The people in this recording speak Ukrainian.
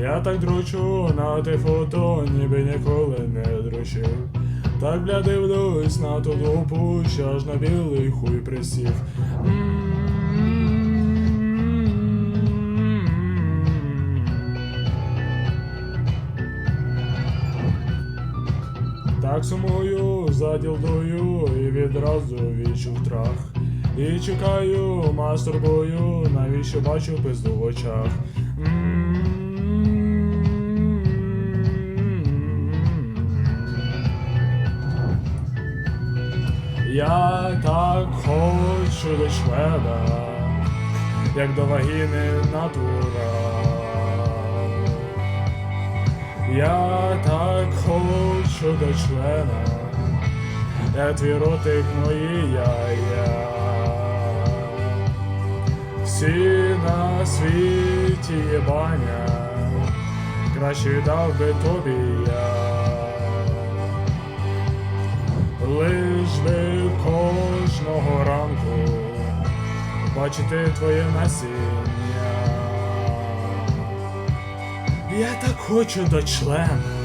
Я так дрочу на те фото, ніби ніколи не дрочив. Так бля дивлюсь на ту дупу, що аж на білий хуй присів. Так сумую за ділдою і відразу відчув трах. І чекаю, мастурбую, навіщо бачу пизду в очах. Я так хочу до члена, як до вагіни натура. Я так хочу до члена, як твій ротик мої яя. Всі на світі єбаня, краще дав би тобі я. Лиш кожного ранку бачити твоє насіння. Я так хочу до члена.